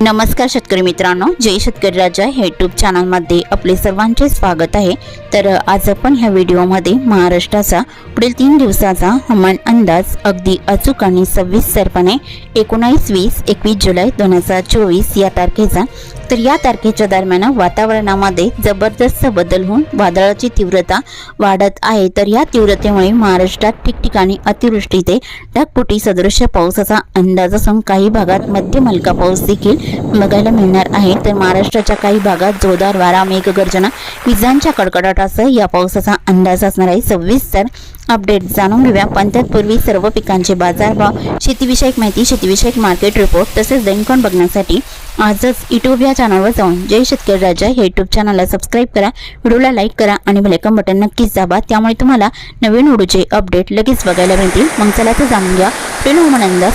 नमस्कार शेतकरी मित्रांनो जय शेतकरी राजा हे यूट्यूब चॅनलमध्ये आपले सर्वांचे स्वागत आहे. तर आज आपण ह्या व्हिडिओमध्ये महाराष्ट्राचा पुढील तीन दिवसाचा हवामान अंदाज अगदी अचूक आणि सविस्तरपणे एकोणावीस वीस एकवीस जुलै दोन हजार चोवीस या तारखेचा तर या तारखेच्या दरम्यान वातावरणामध्ये जबरदस्त बदल होऊन वादळाची तीव्रता वाढत आहे. तर या तीव्रतेमुळे महाराष्ट्रात ठिकठिकाणी अतिवृष्टी ते ढगफुटी सदृश्य पावसाचा अंदाज असून काही भागात मध्यम हलका पाऊस देखील बघायला मिळणार आहे. तर महाराष्ट्राच्या काही भागात जोरदार वारा मेघगर्जना विजांच्या कडकडाटासह या पावसाचा अंदाज असणार आहे. सविस्तर अपडेट जाणून घेऊया. पण तत्पूर्वी सर्व पिकांचे बाजारभाव शेतीविषयक माहिती शेतीविषयक मार्केट रिपोर्ट तसेच दैनकोन बघण्यासाठी आजच यूट्यूब या चॅनलवर जाऊन जय शेतकरी राजा हे युट्यूब चॅनलला सबस्क्राईब करा व्हिडिओला लाईक करा आणि बेलकम बटन नक्कीच दाबा. त्यामुळे तुम्हाला नवीन व्हिडिओचे अपडेट लगेच बघायला मिळतील. मग चला तर जाणून घ्या. पुढील हवामान अंदाज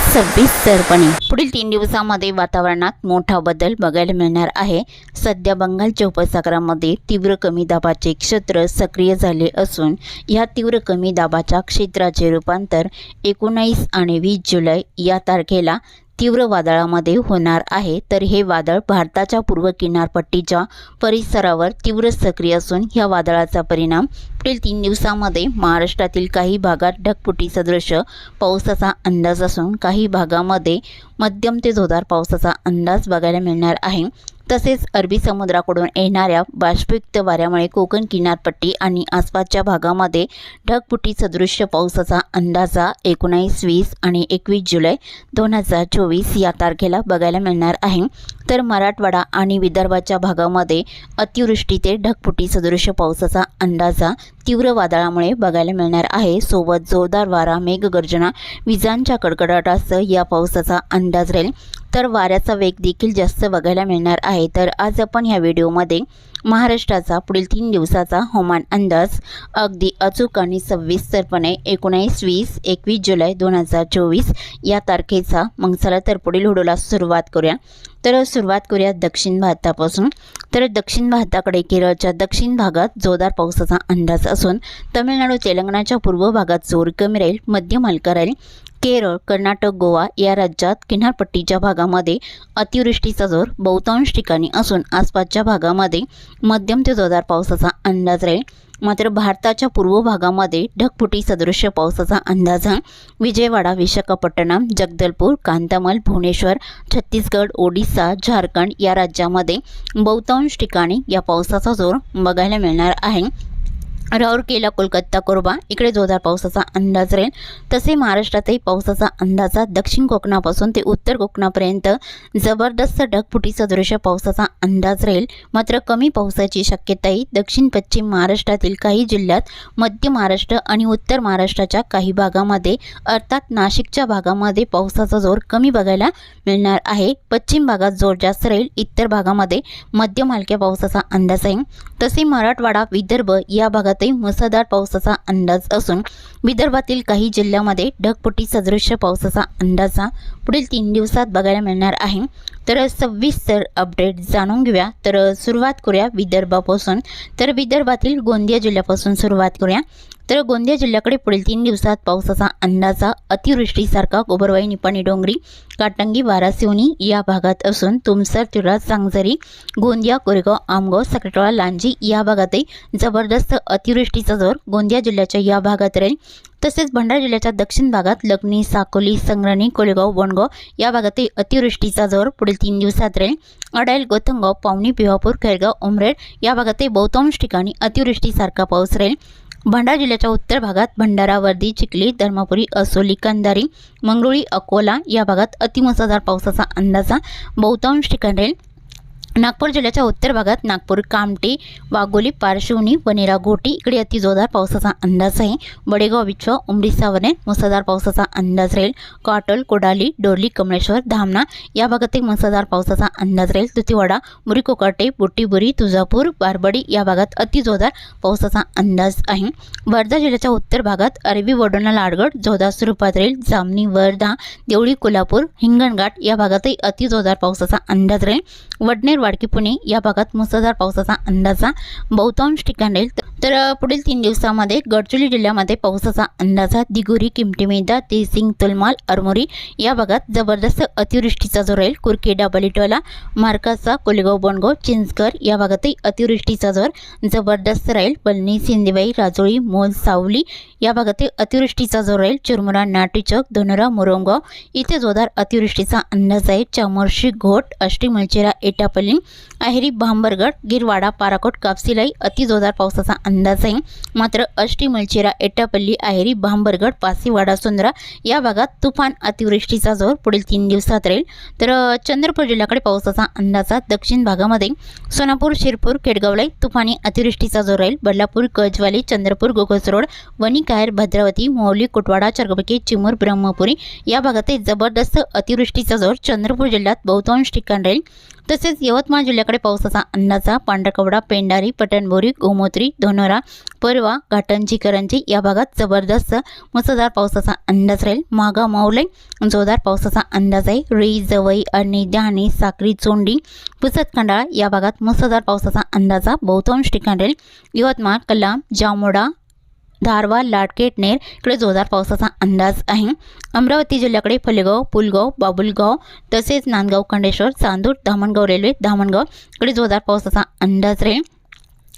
सरपणे पुढील तीन दिवसामध्ये वातावरणात मोठा बदल बघायला मिळणार आहे. सध्या बंगालच्या उपसागरामध्ये तीव्र कमी दाबाचे क्षेत्र सक्रिय झाले असून या तीव्र कमी दाबाच्या क्षेत्राचे रूपांतर एकोणावीस आणि वीस जुलै या तारखेला तीव्र वादळामध्ये होणार आहे तर हे वादळ भारताच्या पूर्व किनारपट्टीच्या परिसरावर तीव्र सक्रिय असून ह्या वादळाचा परिणाम पुढील तीन दिवसामध्ये महाराष्ट्रातील काही भागात ढगपुटी सदृश पावसाचा अंदाज असून काही भागामध्ये मध्यम ते जोरदार पावसाचा अंदाज बघायला मिळणार आहे. तसेच अरबी समुद्राकडून येणाऱ्या बाष्पयुक्त वाऱ्यामुळे कोकण किनारपट्टी आणि आसपासच्या भागामध्ये ढगपुटी सदृश्य पावसाचा अंदाजा एकोणावीस वीस आणि एकवीस जुलै दोन हजार चोवीस या तारखेला बघायला मिळणार आहे. तर मराठवाडा आणि विदर्भाच्या भागामध्ये अतिवृष्टी ते ढगपुटी सदृश्य पावसाचा अंदाजा तीव्र वादळामुळे बघायला मिळणार आहे. सोबत जोरदार वारा मेघगर्जना विजांच्या कडकडाटासह या पावसाचा अंदाज राहील. तर वाऱ्याचा वेग देखील जास्त बघायला मिळणार आहे. तर आज आपण ह्या व्हिडिओमध्ये महाराष्ट्राचा पुढील तीन दिवसाचा हवामान अंदाज अगदी अचूक आणि सविस्तरपणे एकोणावीस वीस एकवीस जुलै दोन हजार चोवीस या तारखेचा. मग चला तर पुढील हुडूला सुरुवात करूया. तर सुरुवात करूया दक्षिण भारतापासून. तर दक्षिण भारताकडे केरळच्या दक्षिण भागात जोरदार पावसाचा अंदाज असून तमिळनाडू तेलंगणाच्या पूर्व भागात जोर कमी राहील मध्यम हलका राहील. केरळ कर्नाटक गोवा या राज्यात किनारपट्टीच्या भागामध्ये अतिवृष्टीचा जोर बहुतांश ठिकाणी असून आसपासच्या भागामध्ये मध्यम ते जोरदार पावसाचा अंदाज राहील. मात्र भारताच्या पूर्व भागामध्ये ढगफुटी सदृश्य पावसाचा अंदाज हा विजयवाडा विशाखापट्टणम जगदलपूर कांतामल भुवनेश्वर छत्तीसगड ओडिसा झारखंड या राज्यामध्ये बहुतांश ठिकाणी या पावसाचा जोर बघायला मिळणार आहे. राऊरकेला कोलकाता कोरबा. इकडे जोरदार पावसाचा अंदाज राहील. तसे महाराष्ट्रातही पावसाचा अंदाजा दक्षिण कोकणापासून ते उत्तर कोकणापर्यंत जबरदस्त ढगफुटी दृश्य पावसाचा अंदाज राहील. मात्र कमी पावसाची शक्यताही दक्षिण पश्चिम महाराष्ट्रातील काही जिल्ह्यात मध्य महाराष्ट्र आणि उत्तर महाराष्ट्राच्या काही भागामध्ये अर्थात नाशिकच्या भागामध्ये पावसाचा जोर कमी बघायला मिळणार आहे. पश्चिम भागात जोर जास्त राहील. इतर भागामध्ये मध्यम हलक्या पावसाचा अंदाज आहे. तसे मराठवाडा विदर्भ या भागात भागातही मुसळधार पावसाचा अंदाज असून विदर्भातील काही जिल्ह्यामध्ये ढगपुटी सदृश्य पावसाचा अंदाजा पुढील तीन दिवसात बघायला मिळणार आहे. तर सविस्तर अपडेट जाणून घेऊया. तर सुरुवात करूया विदर्भापासून. तर विदर्भातील गोंदिया जिल्ह्यापासून सुरुवात करूया. तर गोंदिया जिल्ह्याकडे पुढील तीन दिवसात पावसाचा अंदाजा अतिवृष्टीसारखा गोबरवाई निपाणी डोंगरी काटंगी बारासिवनी या भागात असून तुमसर तिळा सांगझरी गोंदिया कोरेगाव आमगाव सकटोळा लांजी या भागातही जबरदस्त अतिवृष्टीचा जोर गोंदिया जिल्ह्याच्या या भागात राहील. तसेच भंडारा जिल्ह्याच्या दक्षिण भागात लग्नी साकोली संग्रणी कोलेगाव वणगाव या भागातही अतिवृष्टीचा जोर पुढील तीन दिवसात राहील. अडाईल गोथंगाव पावणी पिवापूर खेळगाव उमरेड या भागातही बहुतांश ठिकाणी अतिवृष्टीसारखा पाऊस राहील. भंडारा जिल्ह्याच्या उत्तर भागात भंडारा वर्धी चिखली धर्मपुरी असोली कंधारी मंगरुळी अकोला या भागात अतिमुसळधार पावसाचा अंदाजा बहुतांश ठिकाणी राहील. नागपूर जिल्ह्याच्या उत्तर भागात नागपूर कामटी वाघोली पारशिवनी वनेरा घोटी इकडे अति जोरदार पावसाचा अंदाज आहे. बडेगाव विश्व उमरी सावने मुसळधार पावसाचा अंदाज राहील. काटोल कोडाली डोरली कमळेश्वर धामणा या भागातही मुसळधार पावसाचा अंदाज राहील. तुतीवाडा मुरी कोकाटे बुट्टीबुरी तुळजापूर बारबडी या भागात अति जोरदार पावसाचा अंदाज आहे. वर्धा जिल्ह्याच्या उत्तर भागात अरबी वडोणा लाडगड जोरदार स्वरूपात राहील. जामनी वर्धा देवळी कोल्हापूर हिंगणघाट या भागातही अति जोरदार पावसाचा अंदाज राहील. वडनेर वाडकी पुणे या भागात मुसळधार पावसाचा अंदाजा. बहुतांश ठिकाणी राहील तर पुढील तीन दिवसामध्ये गडचिरोली जिल्ह्यामध्ये पावसाचा अंदाजा दिगोरी किमटीमेदा तेसिंग तुलमाल अरमोरी या भागात जबरदस्त अतिवृष्टीचा जोर राहील कुरखेडा बलिटोला मार्काचा कोलेगाव बोंडगाव चिंचकर या भागातही अतिवृष्टीचा जोर जबरदस्त राहील. बलनी सिंदेबाई राजोळी मोल सावली या भागातही अतिवृष्टीचा जोर राहील चिरमुरा नाटीचौक धनोरा मुरमगाव इथे जोरदार अतिवृष्टीचा अंदाज आहे. चामोर्शी घोट अष्टी मलचेरा एटापल्ली अहेरी भांबरगड गिरवाडा पाराकोट कापसिलाई अतिजोरदार पावसाचा अंदाज अंदाज आहे मात्र अष्टी मलचेरा एटापल्ली अहेरी भांबरगड पासीवाडा सुंदरा या भागात तुफान अतिवृष्टीचा जोर पुढील तीन दिवसात राहील. तर चंद्रपूर जिल्ह्याकडे पावसाचा अंदाजा दक्षिण भागामध्ये सोनापूर शिरपूर केडगावलाई तुफानी अतिवृष्टीचा जोर राहील. बदलापूर कजवाली चंद्रपूर गोगस रोड वणी कायर भद्रावती मोहली कुटवाडा चरगबकी चिमूर ब्रह्मपुरी या भागातही जबरदस्त अतिवृष्टीचा जोर चंद्रपूर जिल्ह्यात बहुतांश ठिकाण राहील. तसेच यवतमाळ जिल्ह्याकडे पावसाचा अंदाजा पांढरकवडा पेंडारी पटणबोरी गोमोत्री धनोरा परवा घाटांची करंजी या भागात जबरदस्त मुसळधार पावसाचा अंदाज राहील. मागा माऊले जोरदार पावसाचा अंदाज आहे. रेई जवई आणि डहाणी साक्री चोंडी पुसत खंडाळा या भागात मुसळधार पावसाचा अंदाजा बहुतांश ठिकाण राहील. यवतमाळ कलाम जामोडा धारवा लाडकेट नेर इकडे जोरदार पावसाचा अंदाज आहे. अमरावती जिल्ह्याकडे फलेगाव पुलगाव बाबुलगाव तसेच नांदगाव खंडेश्वर चांदूर धामणगाव रेल्वे धामणगाव इकडे जोरदार पावसाचा अंदाज राहील.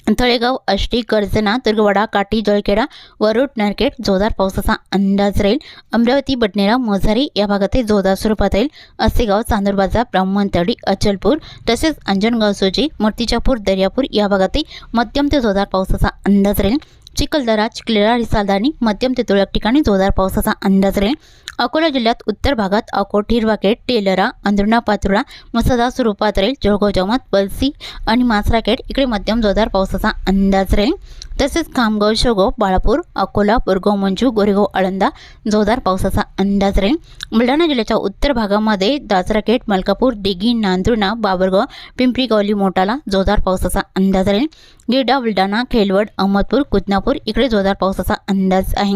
तळेगाव आष्टी कर्जना तुर्गवाडा काटी जळखेडा वरुड नारकेट जोरदार पावसाचा अंदाज राहील. अमरावती बडनेरा मोझारी या भागातही जोरदार स्वरूपात राहील. असेगाव चांदूरबाजार ब्राह्मणतडी अचलपूर तसेच अंजनगाव सोजी मूर्तिजापूर दर्यापूर या भागातही मध्यम ते जोरदार पावसाचा अंदाज राहील. चिखलदरा चिखलेरा रिसालदानी मध्यम ते तुरळक ठिकाणी जोरदार पावसाचा अंदाज राहील. अकोला जिल्ह्यात उत्तर भागात अकोट हिरवाखेड टेलरा अंधुणा पातुरा मुसदा स्वरूपात राहील जळगाव जमात बलसी आणि मासराखेड इकडे मध्यम जोरदार पावसाचा अंदाज राहील. तसेच खामगाव शेवगाव बाळापूर अकोला बोरगाव मंजू गोरेगाव आळंदा जोरदार पावसाचा अंदाज राहील. बुलढाणा जिल्ह्याच्या उत्तर भागामध्ये दासराखेड मलकापूर दिघी नांदुर्णा बाबरगाव पिंपरी गौली मोटाला जोरदार पावसाचा अंदाज राहील. गिरडा बुलढाणा खेलवड अहमदपूर कुदनापूर इकडे जोरदार पावसाचा अंदाज आहे.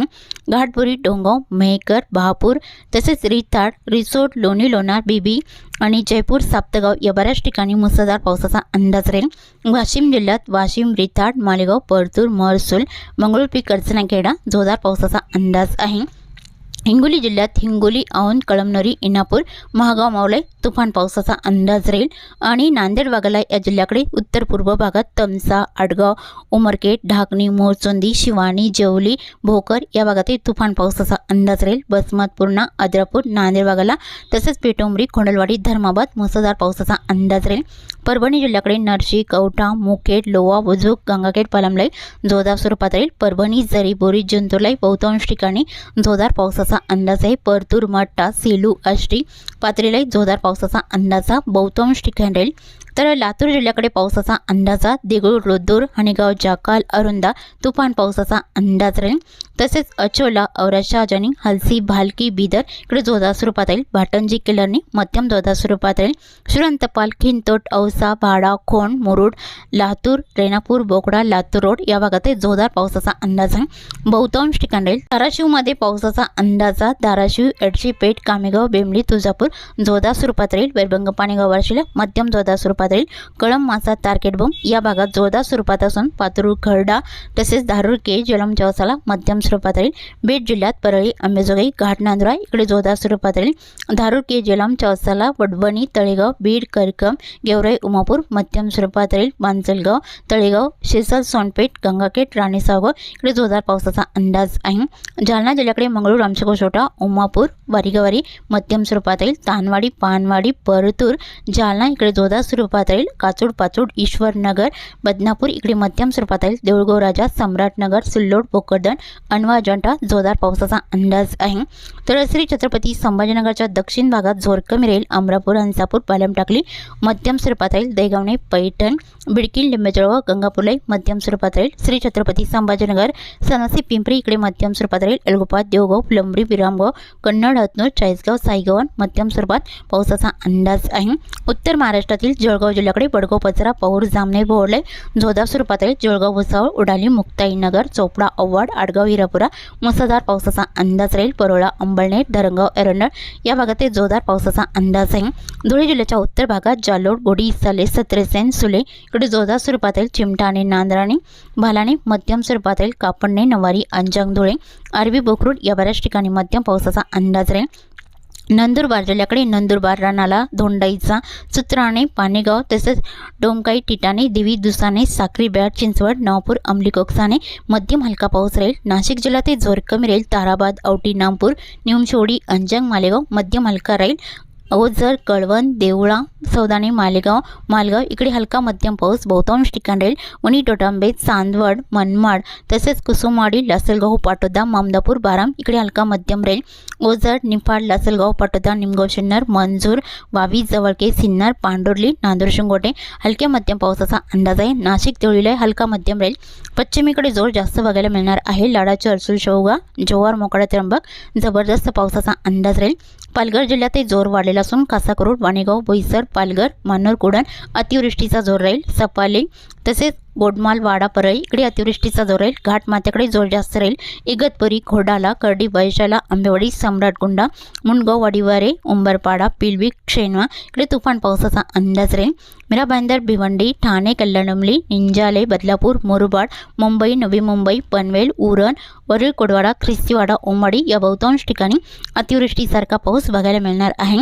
घाटपुरी डोंगाव मेहकर बहापूर तसेच रिताड रिसोड लोणी लोणार बीबी आणि जयपूर साप्तगाव या बऱ्याच ठिकाणी मुसळधार पावसाचा अंदाज राहील. वाशिम जिल्ह्यात वाशिम रिताड मालेगाव परतूर महसूल मंगळूरपी कडचनाखेडा जोरदार पावसाचा अंदाज आहे. हिंगोली जिल्ह्यात हिंगोली औंध कळमनरी इनापूर महागाव मावळे तुफान पावसाचा अंदाज राहील आणि नांदेड वाघाला या जिल्ह्याकडे उत्तर पूर्व भागात तमसा आडगाव उमरखेड ढाकणी मोरचोंदी शिवाणी जेवली भोकर या भागातही तुफान पावसाचा अंदाज राहील. बसमत पूर्णा आद्रापूर नांदेड वाघाला तसेच पेटोंबरी खोंडलवाडी धर्माबाद मुसळधार पावसाचा अंदाज राहील. परभणी जिल्ह्याकडे नरशी कवठा मुखेड लोवा बुजुक गंगाखेड पलमलाई जोरदार स्वरूपात राहील. परभणी जरी जंतुरलाई बहुतांश ठिकाणी जोरदार पावसाचा अंदाज आहे. परतूर मट्टा सेलू आष्टी पातळीला जोरदार पावसाचा अंदाजा बहुतांश ठिकाणी राहील. तर लातूर जिल्ह्याकडे पावसाचा अंदाजा देगूळ रोद्दूर हणेगाव जाकाल अरुंदा तुफान पावसाचा अंदाज राहील. तसेच अचोला औरा शहाजानी हलसी भालकी बिदर इकडे जोरदार स्वरूपात राहील. भाटंजी किल्लरनी मध्यम जोरदार स्वरूपात राहील. श्रीरंतपाल खिंतोट औसा भाडा खोण मुरुड लातूर रेणापूर बोकडा लातूर रोड या भागात जोरदार पावसाचा अंदाज आहे. बहुतांश ठिकाण राहील. धाराशिवमध्ये पावसाचा अंदाजा धाराशिव एडशी पेठ कामेगाव बेंबली तुळजापूर जोरदार स्वरूपात राहील वैरभंग पाणेगाव मध्यम जोरदार स्वरूपात राहील कळम मासा तारकेटबोम या भागात जोरदार स्वरूपात असून पातूर खरडा तसेच धारूर के जलम मध्यम स्वरूपात राहील बीड जिल्ह्यात परळी अंबेजोगाई घाटनांदुरा इकडे जोरदार स्वरूपात राहील धारूर के जलम चौसाला वडवणी तळेगाव बीड करकम गेवराई उमापूर मध्यम स्वरूपात राहील मांजलगाव तळेगाव शेसल सोनपेठ गंगाखेट राणीसावगाव इकडे जोरदार पावसाचा अंदाज आहे. जालना जिल्ह्याकडे मंगळूर आमचकोशोटा उमापूर वारीगवारी मध्यम स्वरूपात राहील तानवाडी पानवाडी परतूर जालना इकडे जोरदार स्वरूपात राहील. काचूड पाचूड ईश्वरनगर बदनापूर इकडे मध्यम स्वरूपात राहील. देऊळगाव राजा सम्राटनगर सिल्लोड पोकरदन अनवा अजंठा जोरदार पावसाचा अंदाज आहे. तर श्री छत्रपती संभाजीनगरच्या दक्षिण भागात जोर कमी राहील. अमरापूर हंसापूर पालम टाकली मध्यम स्वरूपात राहील. देगावणे पैठण बिडकीन लिंबेजळव गंगापूरलाई मध्यम स्वरूपात राहील. श्री छत्रपती संभाजीनगर सनासी पिंपरी इकडे मध्यम स्वरूपात राहील. एलगोपात देवगाव फुलंबरी विरामगाव कन्नड हतनूर चाळीसगाव साईगव्हाण मध्यम स्वरूपात पावसाचा अंदाज आहे. उत्तर महाराष्ट्रातील जळगाव जिल्ह्याकडे बडगाव पचरा पौर जामनेर बोहडले जोधा स्वरूपात आहे जळगाव भुसावळ उडाली मुक्ताईनगर चोपडा अव्वाड आडगाव हिरापुरा मुसळधार पावसाचा अंदाज राहील. परोळा अंबळनेर धरणगाव एरंडळ या भागात जोरदार पावसाचा अंदाज आहे. धुळे जिल्ह्याच्या उत्तर भागात जालोड बोडी इसाले सत्रेसेन सुले इकडे जोरदार स्वरूपात येईल चिमटा आणि नांदराणे भालाणे मध्यम स्वरूपात येईल कापडणे नवारी अंजंग धुळे आरबी बोकरूड या बऱ्याच ठिकाणी मध्यम पावसाचा अंदाज राहील. नंदुरबार जिल्ह्याकडे नंदुरबार रानाला धोंडाईचा चित्राणे पानेगाव तसेच डोमकाई टिटाणे देवी दुसाने साक्री बॅट चिंचवड नवापूर अंमली कोकसाने मध्यम हलका पाऊस राहील. नाशिक जिल्ह्यातील जोर कमी राहील. ताराबाद औटी नामपूर निमशोडी अंजंग मालेगाव मध्यम हलका राहील. अहोजर कळवण देवळा सौदाणे मालेगाव मालगाव इकडे हलका मध्यम पाऊस बहुतांश ठिकाण राहील. उनी टोटांबे चांदवड मनमाड तसेच कुसुमाडी लासलगाव पाटोदा मामदापूर बाराम इकडे हलका मध्यम राहील. ओझर निफाड लासलगाव पाटोदा निमगाव शिन्नर मंजूर वावी जवळके सिन्नर पांडुर्ली नांदूर शिंगोटे हलक्या मध्यम पावसाचा अंदाज आहे. नाशिक देवळीला हलका मध्यम राहील. पश्चिमेकडे जोर जास्त बघायला मिळणार आहे. लाडाची अर्सुल शेवगा जोवार मोकळा त्र्यंबक जबरदस्त पावसाचा अंदाज राहील. पालघर जिल्ह्यातही जोर वाढलेला असून कासाकरोड वाणेगाव बोईसर पालघर मानोर कुडण अतिवृष्टीचा जोर राहील. सपाले तसेच गोडमाल वाडा परळी इकडे अतिवृष्टीचा जोर राहील. घाटमाथ्याकडे जोर जास्त राहील. इगतपुरी घोडाला कर्डी वैशाला आंबेवाडी सम्राटकुंडा मुंडगाव वाडीवारे उंबरपाडा पिलवी क्षेणवा इकडे तुफान पावसाचा अंदाज राहील. मीरा भिवंडी ठाणे कल्याणमली निंजाले बदलापूर मुरबाड मुंबई नवी मुंबई पनवेल उरण वरील कोडवाडा ख्रिस्तीवाडा ओमाडी या बहुतांश ठिकाणी अतिवृष्टीसारखा पाऊस बघायला मिळणार आहे.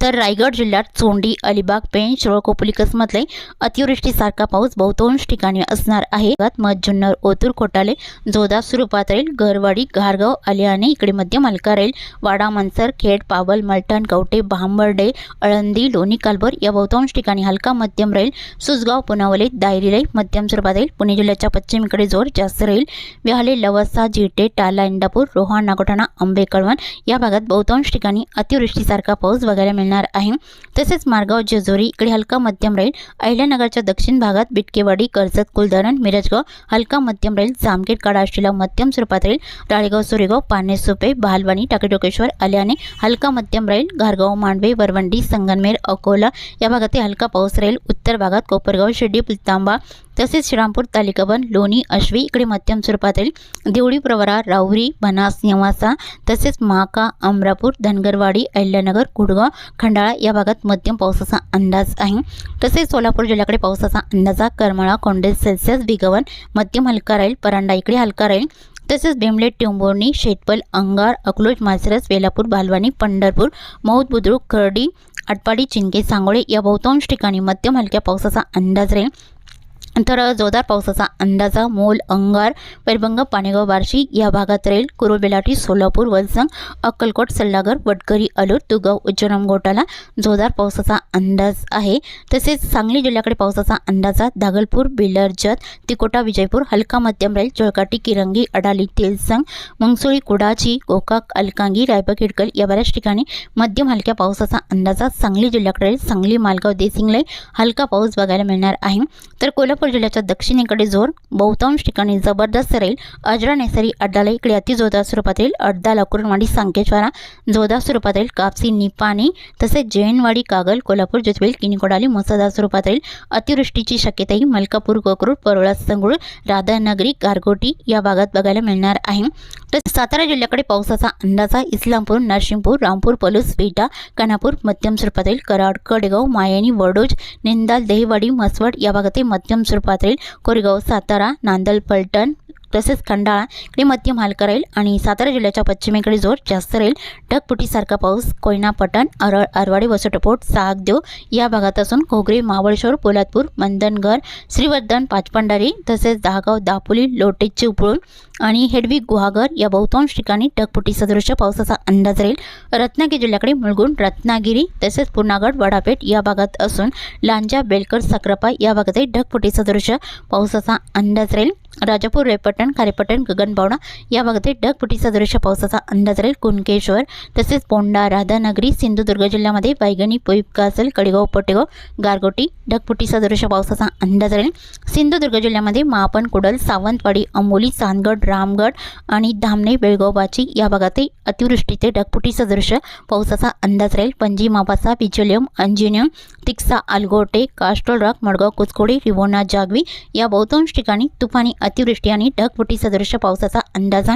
तर रायगड जिल्ह्यात चोंडी अलिबाग पेण शिरोळकोपली कसमतले अतिवृष्टीसारखा पाऊस बहुतांश ठिकाणी असणार आहे. मध जुन्नर ओतूर कोटाले जोधा स्वरूपात राहील गरवाडी घारगाव आलियाने इकडे मध्यम मालका राहील वाडा मनसर खेड पावल मलठण कवटे भांबर्डे अळंदी लोणी कालभर या बहुतांश ठिकाणी हलका मध्यम राहील सुसगाव पुनावले दायरी राहील मध्यम स्वरूपात राहील पुणे जिल्ह्याच्या पश्चिमेकडे जोर जास्त राहील व्याहले लवसा जिटे टाला इंदापूर रोहा नागोठाणा आंबे कळवण या भागात बहुतांश ठिकाणी अतिवृष्टीसारखा पाऊस बघायला मिळणार आहे. तसेच मारगाव जेजोरी इकडे हलका मध्यम राहील अहिल्यानगरच्या दक्षिण भागात बिटकेवाडी कर्जत कुलधरण मिरजगाव हलका मध्यम राहील जामखेड काडाष्टीला मध्यम स्वरूपात राहील राळेगाव सुरेगाव पाने सुपे भालवाणी टाकेटोकेश्वर आल्याने हलका मध्यम राहील घारगाव मांडवे वरवंडी संगनमेर अकोला या भागात हलका पाऊस राहील उत्तर भागात कोपरगाव शिर्डी पुलतांबा तसेच श्रीरामपूर तालिकाबन लोणी अश्वी इकडे मध्यम स्वरूपात देवळी प्रवरा राहुरी बनास नेवासा तसेच महाका अमरापूर धनगरवाडी अहिल्यानगर कुडगाव खंडाळा या भागात मध्यम पावसाचा अंदाज आहे. तसेच सोलापूर जिल्ह्याकडे पावसाचा अंदाजा करमाळा कोंडे सेल्सिअस बिगवन मध्यम हलका राहील परांडा इकडे हलका राहील. तसेच बेमलेट टिंबोर्णी शेतपल अंगार अकलोज मासरस वेलापूर बालवाणी पंढरपूर मौद बुद्रुक खर्डी आटपाडी चिंके सांगोळे या बहुतांश ठिकाणी मध्यम हलक्या पावसाचा अंदाज राहील. तर जोरदार पावसाचा अंदाजा मोल अंगार पैरभंग पाणेगाव बार्शी या भागात राहील. कुरुल बेलाटी सोलापूर वलसंग अक्कलकोट सल्लागर वडकरी अलूर तुगाव उज्जैन गोटाला जोरदार पावसाचा अंदाज आहे. तसेच सांगली जिल्ह्याकडे पावसाचा अंदाजा दागलपूर बिलरजत तिकोटा विजयपूर हलका मध्यम राहील. चोळकाटी किरंगी अडाली तेलसंग मंगसुळी कुडाची गोकाक अलकांगी रायबा खिडकल या बऱ्याच ठिकाणी मध्यम हलक्या पावसाचा अंदाजा सांगली जिल्ह्याकडे राहील. सांगली मालगाव देसिंगलाई हलका पाऊस बघायला मिळणार आहे. तर कोल्हापूर कोल्हापूर जिल्ह्याच्या दक्षिणेकडे जोर बहुतांश ठिकाणी जबरदस्त राहील अजरा नेसरी अड्डाला इकडे अतिजोरदार स्वरूपात येईल. अड्डा लाकूरवाडी सांकेश्वरा जोरदार स्वरूपात राहील कापसी निपाणी तसेच जैनवाडी कागल कोल्हापूर जोतवेल किनीकोडाली मुसळधार स्वरूपात राहील अतिवृष्टीची शक्यताही मलकापूर कोकरूड परोळा संगुळ राधानगरी गारगोटी या भागात बघायला मिळणार आहे. तर सातारा जिल्ह्याकडे पावसाचा अंदाज आहे. इस्लामपूर नरसिंहपूर रामपूर पलूस विटा कानापूर मध्यम स्वरूपात येईल कराड कडेगाव मायानी वडोज निंदाल देहवाडी मसवड या भागातही मध्यम स्वरूपात येईल कोरेगाव सातारा नांदल पलटण तसेच खंडाळा इकडे मध्यम हलका राहील आणि सातारा जिल्ह्याच्या पश्चिमेकडे जोर जास्त राहील. ढगपुटीसारखा पाऊस कोयना पटण अरळ अरवाडी वसटपोट सागदेव या भागात असून घोगरे मावळशोर पोलादपूर मंदनगर श्रीवर्धन पाचपंडारी तसेच दहागाव दापोली लोटे चिपळूण आणि हेडवी गुहागर या बहुतांश ठिकाणी ढगपुटी सदृश्य पावसाचा अंदाज राहील. रत्नागिरी जिल्ह्याकडे मुळगुण रत्नागिरी तसेच पुनागड वडापेठ या भागात असून लांजा बेलकर सक्रापा या भागातही ढगपुटी सदृश्य पावसाचा अंदाज राहील. राजापूर रेपटण खारेपटण गगनबावडा या भागातील ढगफुटी दृश्य पावसाचा अंदाज राहील. कुणकेश्वर तसेच पोंडा राधानगरी सिंधुदुर्ग जिल्ह्यामध्ये बैगणी पोईप कासल कडेगाव पटेगाव गारगोटी ढगपुटीचा दृश्य पावसाचा अंदाज राहील. सिंधुदुर्ग जिल्ह्यामध्ये मापन कुडल सावंतवाडी अंबोली चांदगड रामगड आणि धामणे बेळगाव बाची या भागातील अतिवृष्टीचे ढगपुटीचा दृश्य पावसाचा अंदाज राहील. पणजी मापासा बिचोलियम अंजिनियम तिक्सा आलगोटे कास्टोल रॉक मडगाव कुचकोडी रिवोना जागवी या बहुतांश ठिकाणी तुफानी अतिवृष्टी आणि ढगफुटीचा दृश्य पावसाचा अंदाज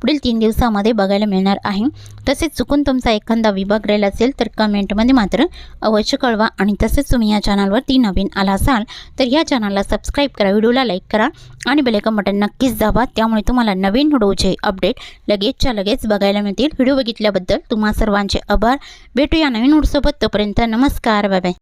पुढील तीन दिवसामध्ये बघायला मिळणार आहे. तसेच चुकून तुमचा एखादा विभाग राहिला असेल तर कमेंटमध्ये मात्र अवश्य कळवा आणि तसेच तुम्ही या चॅनलवरती नवीन आला असाल तर या चॅनलला सबस्क्राईब करा व्हिडिओला लाईक करा आणि बेलेकन बटन नक्कीच दाबा. त्यामुळे तुम्हाला नवीन व्हिडिओचे अपडेट लगेचच्या लगेच बघायला मिळतील. व्हिडिओ बघितल्याबद्दल तुम्हा सर्वांचे आभार. भेटूया नवीन व्हिडिओसोबत. तोपर्यंत नमस्कार. Bye bye.